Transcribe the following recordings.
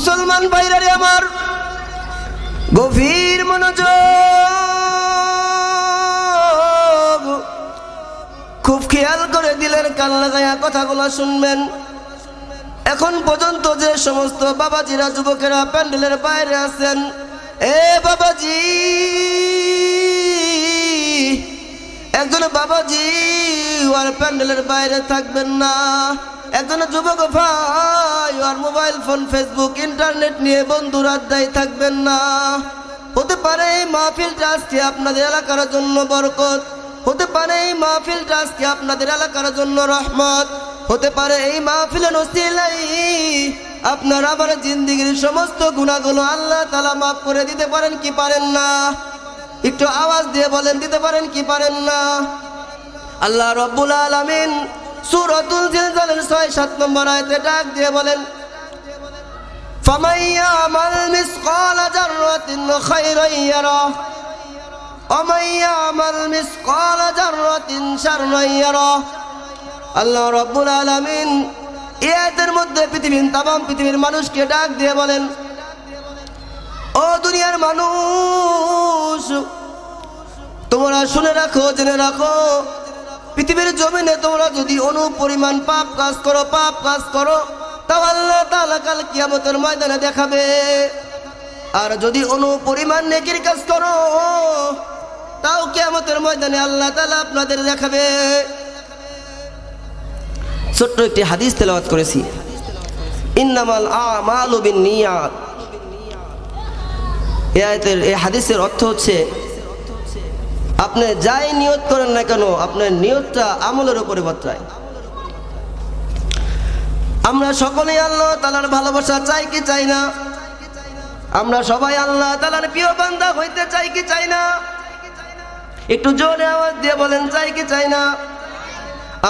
মুসলমান ভাইরারে আমার গভীর মনোযোগ। খুব খেয়াল করে দিলেন, কান লাগাইয়া কথাগুলো শুনবেন। এখন পর্যন্ত যে সমস্ত বাবাজিরা, যুবকেরা প্যান্ডেলের বাইরে আছেন, এ বাবাজি, একজন বাবাজি, আর প্যান্ডেলের বাইরে থাকবেন না। একজন যুবক ভাই, আর মোবাইল ফোন, ফেসবুক, ইন্টারনেট নিয়ে বন্ধুর আড্ডায় থাকবেন না। হতে পারে এই মাহফিলটা আজকে আপনাদের এলাকার জন্য বরকত। হতে পারে এই মাহফিলটা আজকে আপনাদের এলাকার জন্য রহমত। হতে পারে এই মাহফিলের নসিলাই, আপনার আবার জিন্দিগির সমস্ত গুণাগুলো আল্লাহ তালা মাফ করে দিতে পারেন কি পারেন না? একটু আওয়াজ দিয়ে বলেন, দিতে পারেন কি পারেন না? আল্লাহ রব্বুল আলামিন সুরতুল জিলজালের ছয়, সাত নম্বর আয়তে ডাক দিয়ে বলেন, ফামাইয়া মাল মিসকাল জাররাতিন খায়রান ইয়ারা, অমাইয়া মাল মিসকাল জাররাতিন শাররান ইয়ারা। আল্লাহ রাব্বুল আলামিন এই আয়াতের মধ্যে পৃথিবীর তাম পৃথিবীর মানুষকে ডাক দিয়ে বলেন, ও দুনিয়ার মানুষ, তোমরা শুনে রাখো, জেনে রাখো পৃথিবীর জমিনে তোমরা যদি অনুপরিমাণ পাপ কাজ করো, পাপ কাজ করো, তাও আল্লাহ তাআলা কাল কিয়ামতের ময়দানে দেখাবে। আর যদি অনু পরিমাণ নেকির কাজ করো, তাও কিয়ামতের ময়দানে আল্লাহ তাআলা আপনাদের দেখাবে। ছোট্ট একটি হাদিস তেলাওয়াত করেছি। ইন্নামাল আমালু এই আয়াতের, এই হাদিসের অর্থ হচ্ছে আপনি যাই নিয়ত করেন না কেন, আপনার নিয়তটা আমলের উপরে বর্তায় আমরা সকলেই আল্লাহ তালার ভালোবাসা চাই কি চাই না? আমরা সবাই আল্লাহ তালার প্রিয় বান্দা হইতে চাই কি চাই না? একটু জোরে আওয়াজ দিয়ে বলেন, চাই কি চাই না?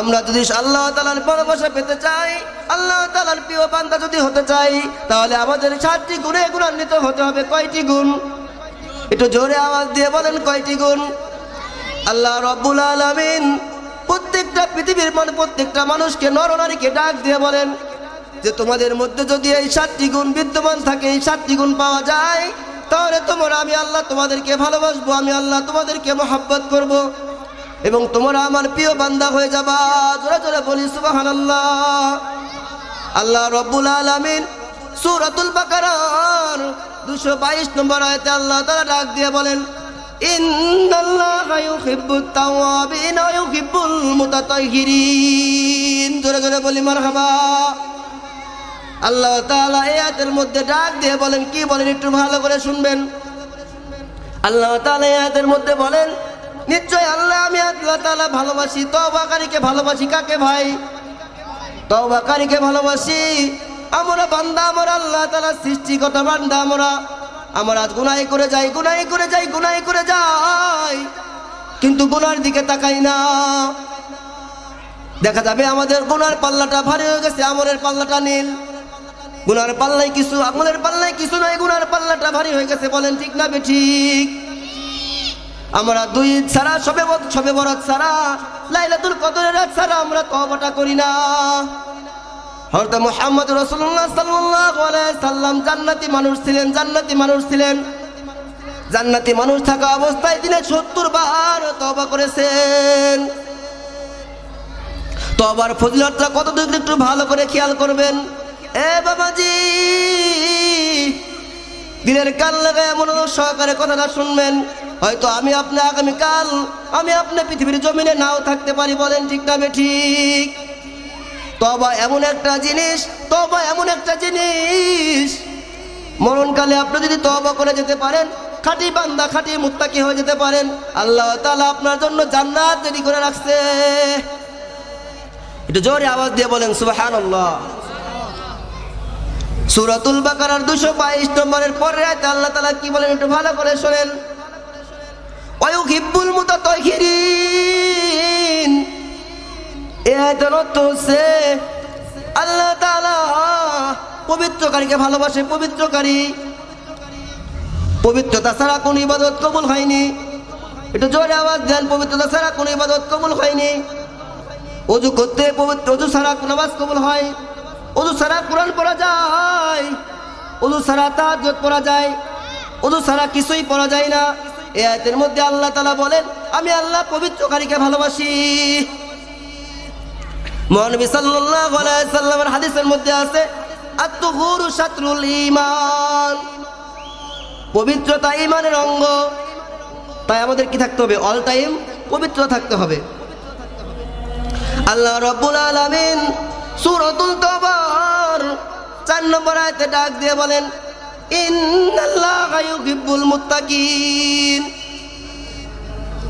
আমরা যদি আল্লাহ তালার ভালোবাসা পেতে চাই, আল্লাহ তালার প্রিয় বান্দা যদি হতে চাই, তাহলে আমাদের সাতটি গুণে গুণান্বিত হতে হবে। কয়টি গুণ? একটু জোরে আওয়াজ দিয়ে বলেন, কয়টি গুণ? আল্লাহ রব্বুল আলামিন প্রত্যেকটা পৃথিবীর মানে প্রত্যেকটা মানুষকে নরনারীকে ডাক দিয়ে বলেন যে তোমাদের মধ্যে যদি এই সাতটি গুণ বিদ্যমান থাকে, এই সাতটি গুণ পাওয়া যায়, তাহলে তোমরা আমি আল্লাহ তোমাদেরকে ভালোবাসবো, আমি আল্লাহ তোমাদেরকে মহাব্বত করব এবং তোমরা আমার প্রিয় বান্দা হয়ে যাবা। জোরে জোরে বলি, সুবহানাল্লাহ। আল্লাহ আল্লাহ রব্বুল আলামিন সূরাতুল বাকারার 222 নম্বর আয়তে আল্লাহ তারা ডাক দিয়ে বলেন ইন্নাল্লাহা ইউহিব্বুত তাওয়াবিন ওয়া ইউহিব্বুল মুতাতাহহিরিন জোরে জোরে বলি, মারহাবা। আল্লাহ তাআলা আয়াতের মধ্যে ডাক দিয়ে বলেন, কি বলেন একটু ভালো করে শুনবেন? আল্লাহ তাআলা আয়াতের মধ্যে বলেন, নিশ্চয় আল্লাহ আমি আল্লাহ তাআলা ভালোবাসি, তওবাকারীকে ভালোবাসি কাকে ভাই? তওবাকারীকে ভালোবাসি। আমরা বান্দা, আমরা আল্লাহ তাআলা সৃষ্টিকর্তা, বান্দা আমরা। আমরা গুনাই করে যাই গুনাই করে যাই গুনাই করে যাই। কিন্তু গুনার দিকে তাকাই না। দেখা যাবে আমাদের গুনার পাল্লাটা ভারী হয়ে গেছে, আমলের পাল্লাটা নীল। গুনার পাল্লাই কিছু, আমলের পাল্লাই কিছু নাই গুনার পাল্লাটা ভারী হয়ে গেছে, বলেন ঠিক না ঠিক? আমরা দুই ছাড়া, সবে সবে বরাত ছাড়া, লাইলাতুল কদরের রাত ছাড়া আমরা তওবাটা করি না। হযরত মুহাম্মদ সাল্লাল্লাহু সাল্লাম জান্নাতি মানুষ ছিলেন, জান্নাতি মানুষ ছিলেন। জান্নাতি মানুষ থাকা অবস্থায় তিনি 70 বার তওবা করেছেন। তবার ফজিলতটা কত দূর একটু ভালো করে খেয়াল করবেন। এ বাবাজি দিনের কান লাগায় মনোযোগ সহকারে কথাটা শুনবেন। হয়তো আমি আপনি আগামীকাল, আমি আপনি পৃথিবীর জমিনে নাও থাকতে পারি, বলেন ঠিক না ঠিক? তবা এমন একটা জিনিস, তবা এমন একটা জিনিস। মরণকালে আপনি যদি তবা করে যেতে পারেন, খাঁটি বান্দা, খাঁটি মুত্তাকি হয়ে যেতে পারেন। আল্লাহ তাআলা আপনার জন্য জান্নাত তৈরি করে রাখছে। একটু জোরে আওয়াজ দিয়ে বলেন, সুবহানাল্লাহ। সূরাতুল বাকারার 222 নম্বরের পরে আল্লাহ তাআলা কি বলেন, একটু ভালো করে শুনেন। ওয়ায়ুহিব্বুল মুতাতাহহিরিন এ আয়াতের অর্থ হচ্ছে আল্লাহ তাআলা পবিত্রকারীকে ভালোবাসে, পবিত্রকারী। পবিত্রতা ইবাদত হয়নি। একটু জোরে দেন, পবিত্রতা ছাড়া ইবাদত হয়নি। করতে হয়। পড়া যায়। কিছুই পড়া যায় না। এই আয়াতের মধ্যে আল্লাহ তাআলা বলেন, আমি আল্লাহ পবিত্রকারীকে ভালোবাসি। মহানবী সাল্লাল্লাহু আলাইহি সাল্লামের হাদিসের মধ্যে আছে, আত-তুহুরু শাতরুল ঈমান। পবিত্রতা ঈমানের অঙ্গ। তাই আমাদের কি থাকতে হবে? অল টাইম পবিত্র থাকতে হবে। আল্লাহ রব্বুল আলামিন সূরাতুল তাবার চার নম্বর আয়াতে ডাক দিয়ে বলেন, ইন্নাল্লাহা ইউহিব্বুল মুত্তাকিন।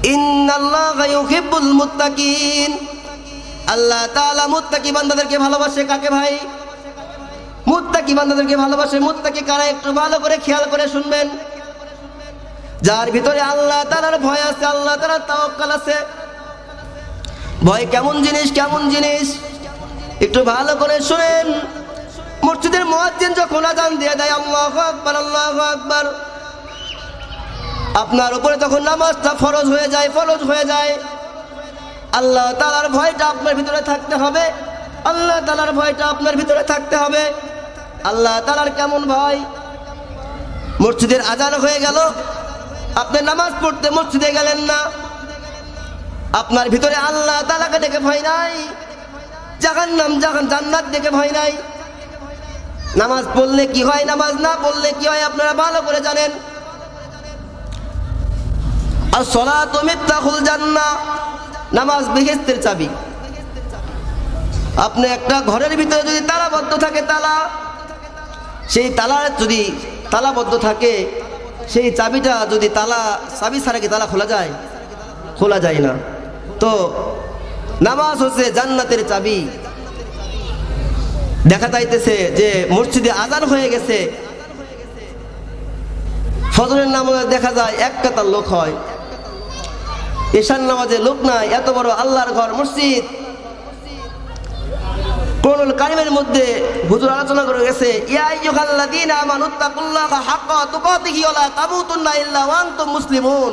ইন্নাল্লাহা ইউহিব্বুল মুত্তাকিন। আল্লাহ তাআলা মুত্তাকি বান্দাদেরকে ভালোবাসে কাকে ভাই? মুত্তাকি বান্দাদেরকে ভালোবাসে। মুত্তাকি কারা? একটু ভালো করে খেয়াল করে শুনবেন। যার ভিতরে আল্লাহ তাআলার ভয় আছে, আল্লাহ তাআলার তাওয়াক্কাল আছে। ভয় কেমন জিনিস কেমন জিনিস? একটু ভালো করে শুনেন। মসজিদের মুয়াজ্জিন যখন আজান দিয়ে দেয়, আল্লাহু আকবার আল্লাহু আকবার। আপনার উপরে তখন নামাজটা ফরজ হয়ে যায়, ফরজ হয়ে যায় আল্লাহ তালার ভয়টা আপনার ভিতরে থাকতে হবে। আল্লাহ তালার ভয়টা আপনার ভিতরে থাকতে হবে। আল্লাহ তালার কেমন ভয়? মসজিদের আজান হয়ে গেল। আপনি নামাজ পড়তে মসজিদে গেলেন না। আপনার ভিতরে আল্লাহ তালাকে দেখে ভয় নাই। জাহান নাম জাহান জান্নাত দেখে ভয় নাই। নামাজ পড়লে কি হয়, নামাজ না পড়লে কি হয়, আপনারা ভালো করে জানেন। আর সলা তো মিথ্যাহুল জান্না নামাজ বেহেস্তের চাবি। আপনি একটা ঘরের ভিতরে যদি তালাবদ্ধ থাকে তালা, সেই তালার যদি তালাবদ্ধ থাকে, সেই চাবিটা যদি তালা, চাবি ছাড়া কি তালা খোলা যায়? খোলা যায় না। তো নামাজ হচ্ছে জান্নাতের চাবি। দেখা যাইতেছে যে মসজিদে আজান হয়ে গেছে। ফজরের নামাজে দেখা যায় এক কাতার লোক হয়। ঈশান নামাজে লোক নাই, এত বড় আল্লাহর ঘর, মসজিদ। কোরআনুল কারিমের মধ্যে হুজুর আলোচনা করে গেছে, ইয়া আইয়ুহাল্লাযীনা আমানুত্তাকুল্লাহা হাক্কা তুকাতিহি ওয়া লা তামুতুন্না ইল্লা ওয়া আনতুম মুসলিমুন।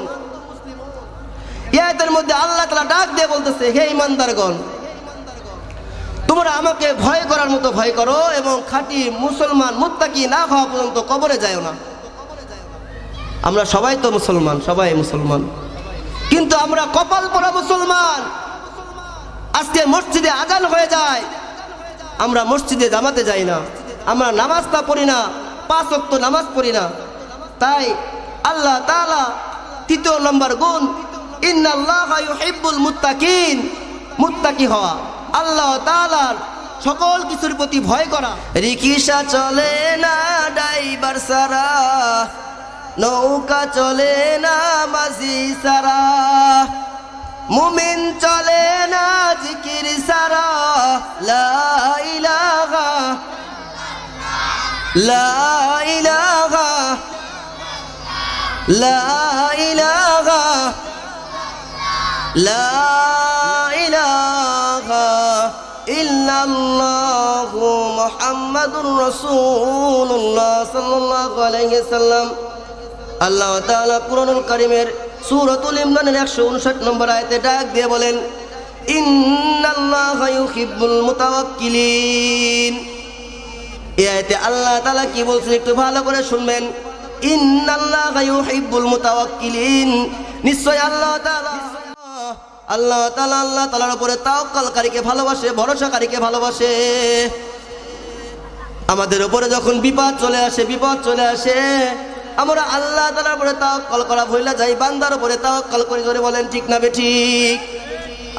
ইয়াতের মধ্যে আল্লাহ তাআলা ডাক দিয়ে বলতেছে, হে ইমানদারগণ তোমরা আমাকে ভয় করার মতো ভয় করো এবং খাঁটি মুসলমান মুত্তাকি না হওয়া পর্যন্ত কবরে যায় না। আমরা সবাই তো মুসলমান, সবাই মুসলমান। কিন্তু আমরা কপাল পরা মুসলমান। আজকে মসজিদে আজান হয়ে যায়। আমরা মসজিদে জামাতে যাই না। আমরা নামাজটা পড়ি না। পাঁচ অক্ত নামাজ পড়ি না। তাই আল্লাহ তাআলা তৃতীয় নম্বর গুণ, ইন্নাল্লাহ ইউহিব্বুল মুত্তাকিন, মুত্তাকি হওয়া। আল্লাহ তাআলার সকল কিছুর প্রতি ভয় করা। রিকিসা চলে না, ড্রাইভার সারা। নৌকা চলে না মাঝি সারা। মুমিন চলে না জিকির সারা। লা ইলাহা লা ইলাহা লা ইলাহা লা ইলাহা ইল্লাল্লাহু মুহাম্মাদুর সাল্লাম। আল্লাহ তাআলা কুরআনুল কারীমের সূরাতুল ইমরানের 159 নম্বর আয়াতে ডাক দিয়ে বলেন, ইন্নাল্লাহা ইউহিব্বুল মুতাওয়াক্কিলিন। এই আয়াতে আল্লাহ তাআলা কি বলছেন একটু ভালো করে শুনবেন। ইন্নাল্লাহা ইউহিব্বুল মুতাওয়াক্কিলিন। নিশ্চয় আল্লাহ তাআলা আল্লাহ তাআলা আল্লাহ তাআলার উপরে তাওয়াক্কালকারীকে ভালোবাসে, ভরসাকারীকে ভালোবাসে। আমাদের উপরে যখন বিপদ চলে আসে, বিপদ চলে আসে আমরা আল্লাহ তালার উপরে তাওয়াক্কাল করা ভইলা যাই, বান্দার উপরে তাওয়াক্কাল করে ধরে বলেন, ঠিক না বে ঠিক?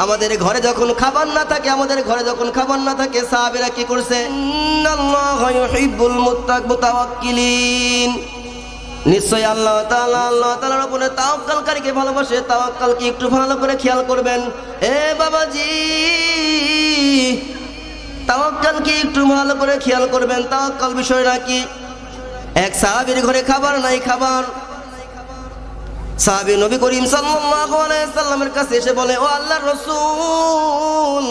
আমাদের ঘরে যখন খাবার না থাকে, আমাদের ঘরে যখন খাবার না থাকে, সাহাবেরা কি করছে? নিশ্চয় আল্লাহ তাআলা, আল্লাহ তাআলার উপরে তাওয়াক্কালকারীকে ভালোবাসে তাওয়াক্কাল কি একটু ভালো করে খেয়াল করবেন। এ বাবাজি তাওয়াক্কাল কি একটু ভালো করে খেয়াল করবেন। তাওয়াক্কাল বিষয়টা কি এক সাহাবীর ঘরে খাবার নাই, খাবার। সাহাবী নবী করিম সাল্লামের কাছে এসে বলে, ও আল্লাহর রাসূল,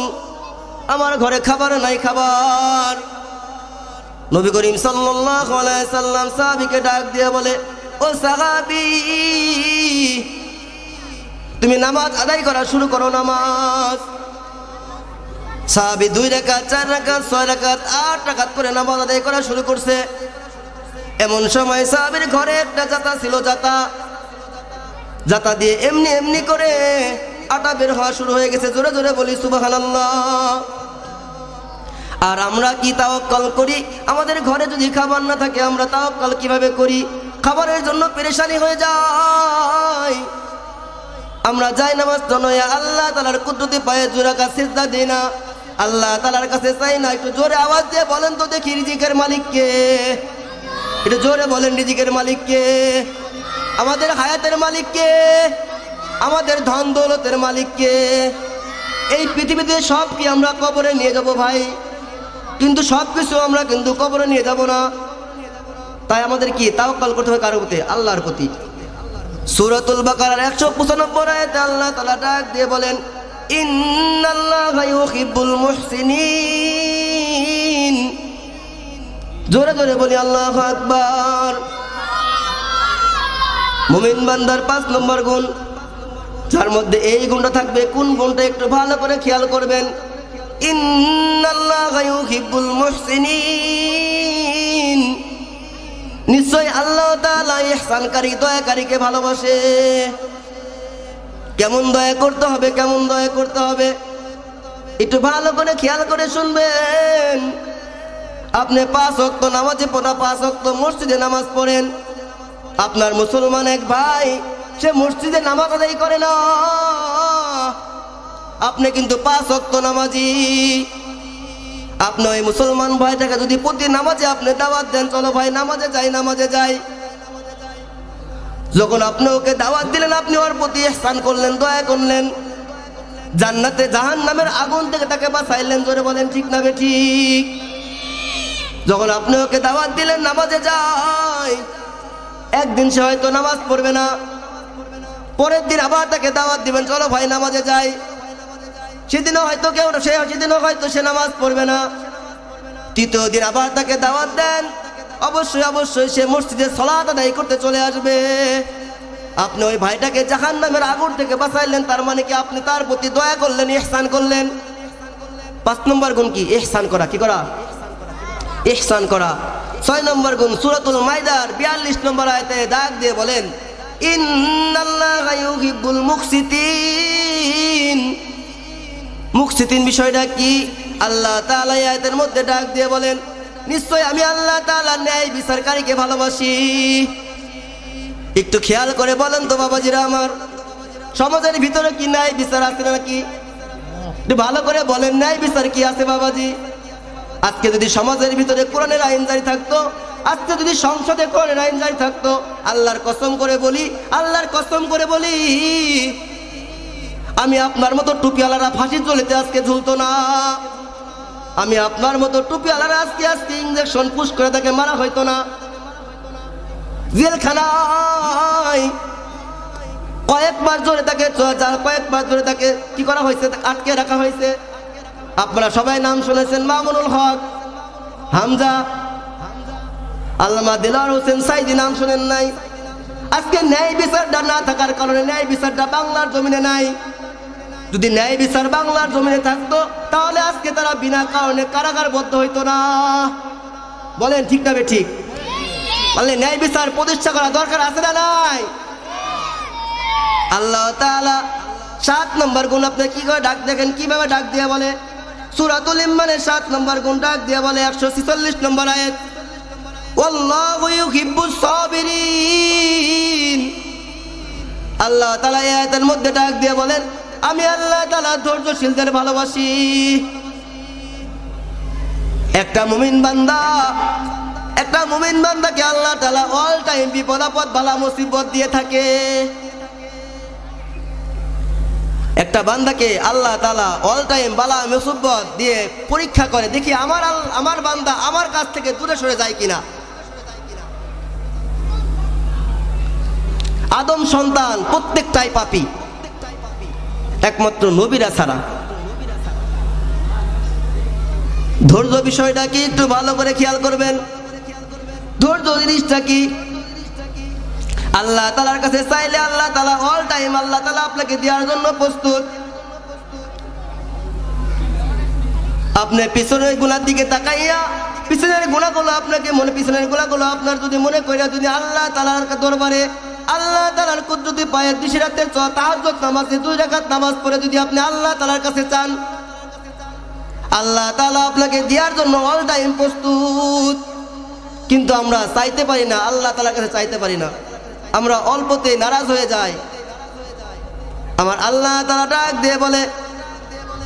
আমার ঘরে খাবার নাই, খাবার। নবী করিম সাল্লাম সাহাবীকে ডাক দিয়ে বলে, ও সাহাবি, তুমি নামাজ আদায় করা শুরু করো নামাজ। সাহাবী দুই রাকাত চার রাকাত ছয় রাকাত আট রাকাত করে নামাজ আদায় করা শুরু করছে। এমন সময় সাহাবির ঘরে একটা জাতা ছিল জাতা জাতা দিয়ে এমনি এমনি করে আটা বের হওয়া শুরু হয়ে গেছে। জোরে জোরে বলি, সুবহানাল্লাহ। আর আমরা কি তাওয়াক্কাল করি? আমাদের ঘরে যদি খাবার না থাকে, আমরা তাওয়াক্কাল কীভাবে করি? খাবারের জন্য পেরেশানি হয়ে যায়। আমরা যাই নামাজ নয়, আল্লাহ তালার কুদরতি পায়ে জোড়া কাছে দিই না। আল্লাহ তালার কাছে চাই না, একটু জোরে আওয়াজ দিয়ে বলেন তো দেখি রিজিকের মালিককে। একটু জোরে বলেন রিজিকের মালিককে। আমাদের হায়াতের মালিককে, আমাদের ধন দৌলতের মালিককে। এই পৃথিবীতে সব কি আমরা কবরে নিয়ে যাব ভাই। কিন্তু সব কিছু আমরা কিন্তু কবরে নিয়ে যাব না। তাই আমাদের কি তাও কাল করতে হবে কারোর প্রতি? আল্লাহর প্রতি। সুরাতুল বাকারার একশো পঁচানব্বই আল্লাহ তালা ডাক দিয়ে বলেন, ইন্নাল্লাহা ইউহিব্বুল মুহসিনিন। জোরে জোরে বলি, আল্লাহ আকবার। মুমিন বান্দার পাঁচ নম্বর গুণ। যার মধ্যে এই গুণটা থাকবে, কোন গুণটা একটু ভালো করে খেয়াল করবেন? নিশ্চয় আল্লাহ ইহসানকারী, দয়াকারীকে ভালোবাসে। কেমন দয়া করতে হবে, কেমন দয়া করতে হবে? একটু ভালো করে খেয়াল করে শুনবেন। আপনি পাঁচ অক্ত নামাজে পড়া, পাঁচ অক্ত মসজিদে নামাজ পড়েন। আপনার মুসলমান এক ভাই, সে মসজিদে নামাজ আদায় করে না। আপনি কিন্তু পাঁচ অক্ত নামাজি। আপনি ওই মুসলমান ভাইটাকে যদি প্রতি নামাজে আপনি দাওয়াত দেন, চলো ভাই, নামাজে যাই নামাজে যাই। যখন আপনি ওকে দাওয়াত দিলেন, আপনি ওর প্রতি স্থান করলেন, দয়া করলেন। জান্নাতে জাহান নামের আগুন থেকে তাকে বাঁচাইলেন, জোরে বলেন, ঠিক না বে ঠিক? যখন আপনি ওকে দাওয়াত দিলেন, নামাজে যাই একদিন সে হয়তো নামাজ পড়বে না। পরের দিন আবার তাকে দাওয়াত দিবেন, চলো ভাই, নামাজে যাই। সেদিনও হয়তো কেউ সে, সেদিনও হয়তো সে নামাজ পড়বে না। তৃতীয় দিন আবার তাকে দাওয়াত দেন। অবশ্যই অবশ্যই সে মসজিদে সলাত আদায় করতে চলে আসবে। আপনি ওই ভাইটাকে জাহান নামের আগুন থেকে বাঁচাইলেন, তার মানে কি আপনি তার প্রতি দয়া করলেন, ইহসান করলেন? পাঁচ নম্বর গুণ কি? ইহসান করা, কি করা? ইহসান করা। ছয় নম্বর গুণ, সুরাতুল মাইদার বিয়াল্লিশ নম্বর আয়তে দাগ দিয়ে বলেন, ইন্নাল্লাহা ইউহিব্বুল মুকসিতিন মুকসিতিন বিষয়টা কি? আল্লাহ তাআলা আয়াতের মধ্যে ডাক দিয়ে বলেন, নিশ্চয় আমি আল্লাহ তাআলা ন্যায় বিচারকারীকে ভালোবাসি। একটু খেয়াল করে বলেন তো বাবাজিরা আমার, সমাজের ভিতরে কি ন্যায় বিচার আছে নাকি? একটু ভালো করে বলেন, ন্যায় বিচার কি আছে বাবাজি? আজকে যদি সমাজের ভিতরে কোরআনের আইন জারি থাকতো, আজকে যদি সংসদে কোরআনের আইন জারি থাকতো, আল্লাহর কসম করে বলি, আল্লাহর কসম করে বলি, আমি আপনার মতো টুপিওয়ালারা ফাঁসি চলেতে আজকে ঝুলতো না। আমি আপনার মতো টুপিওয়ালারা আজকে আজকে ইঞ্জেকশন পুশ করে তাকে মারা হইতো না। জেলখানায় কয়েকবার ধরে তাকে চ- কয়েকবার ধরে তাকে কি করা হয়েছে? আটকে রাখা হয়েছে। আপনারা সবাই নাম শুনেছেন মামুনুল হক, হামজা আল্লামা দিলার হোসেন সাইদি নাম শুনেন নাই। আজকে ন্যায় বিচারটা না থাকার কারণে ন্যায় বিচারটা বাংলার জমিনে নাই। যদি ন্যায় বিচার বাংলার জমিনে থাকতো, তাহলে আজকে তারা বিনা কারণে কারাগারবদ্ধ হইতো না। বলেন, ঠিক না ঠিক? বলে ন্যায় বিচার প্রতিষ্ঠা করা দরকার আছে না নাই? আল্লাহ তাআলা সাত নম্বর গুণ আপনি কি করে ডাক দেখেন? কীভাবে ডাক দিয়ে বলে? সুরাতুল ইমানের সাত নম্বর গুণ ডাক দিয়ে বলে একশো ছিচল্লিশ নম্বর আয়াত। আল্লাহ এই আয়াতের মধ্যে ডাক দিয়ে বলেন, আমি আল্লাহ তাআলা ধৈর্যশীলদের ভালোবাসি। একটা মুমিন বান্দা, একটা মুমিন বান্দাকে আল্লাহ তালা অল টাইম বিপদ বালা মুসিবত দিয়ে থাকে। একটা বান্দাকে আল্লাহ তালা অল টাইম বালা মুসিবত দিয়ে পরীক্ষা করে, দেখি আমার আমার বান্দা আমার কাছ থেকে দূরে সরে যায় কিনা। আদম সন্তান প্রত্যেকটাই পাপী। একমাত্র নবীরা ছাড়া ধৈর্য বিষয়টা কি একটু ভালো করে খেয়াল করবেন। ধৈর্য জিনিসটা কি? আল্লাহ তালার কাছে চাইলে আল্লাহ তালা অল টাইম আল্লাহ তালা আপনাকে দেওয়ার জন্য প্রস্তুত। আপনি পিছনের গুণার দিকে তাকাইয়া, পিছনের গুণাগুলো আপনাকে মনে, পিছনের গুণাগুলো আপনার যদি মনে করে যদি আল্লাহ তালার দরবারে, আল্লাহ তালার যদি পায়ের দিশি রাতে তাহাজ নামাজে দুই রাখাত নামাজ পড়ে যদি আপনি আল্লাহ তালার কাছে চান, আল্লাহ তালা আপনাকে দেওয়ার জন্য অল টাইম প্রস্তুত। কিন্তু আমরা চাইতে পারি না, আল্লাহ তালার কাছে চাইতে পারি না। আমরা অল্পতে নারাজ হয়ে যাই। আমার আল্লাহ তালা ডাক দিয়ে বলে,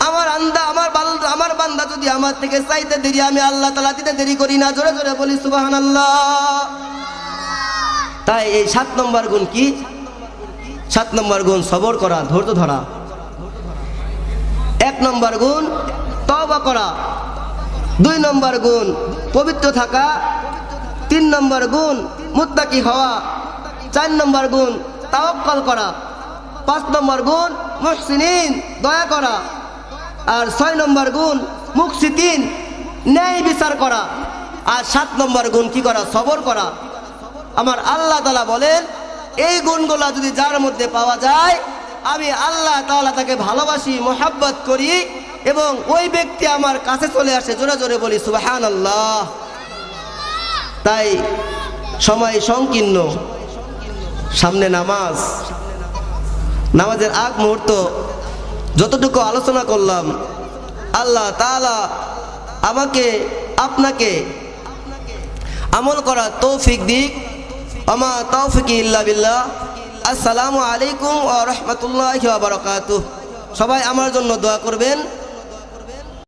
আমার আন্দা, আমার আমার বান্দা যদি আমার থেকে চাইতে দেরি, আমি আল্লাহ তালা দিতে দেরি করি না। জোরে জোরে বলি সুবাহান আল্লাহ তাই এই সাত নম্বর গুণ কি? সাত নম্বর গুণ সবর করা, ধৈর্য ধরা। এক নম্বর গুণ তবা করা। দুই নম্বর গুণ পবিত্র থাকা। তিন নম্বর গুণ মুত্তাকি হওয়া। চার নম্বর গুণ, তাওয়াক্কাল করা। পাঁচ নম্বর গুণ, মুহসিনিন, দয়া করা। আর ছয় নম্বর গুণ, মুকসিতিন, ন্যায় বিচার করা। আর সাত নম্বর গুণ কি করা? সবর করা। আমার আল্লাহ তালা বলেন, এই গুণগুলা যদি যার মধ্যে পাওয়া যায়, আমি আল্লাহ তাআলা তাকে ভালোবাসি, মোহাব্বত করি এবং ওই ব্যক্তি আমার কাছে চলে আসে, জোরে জোরে বলি সুবাহান তাই সময় সংকীর্ণ। সামনে নামাজ। নামাজের আগ মুহূর্ত যতটুকু আলোচনা করলাম, আল্লাহ তাআলা আমাকে, আপনাকে আমল করা তৌফিক দিক। আমা তৌফিক ইল্লা বিল্লাহ। আসসালামু আলাইকুম ওয়া রাহমাতুল্লাহি ওয়া বারাকাতুহু। সবাই আমার জন্য দোয়া করবেন।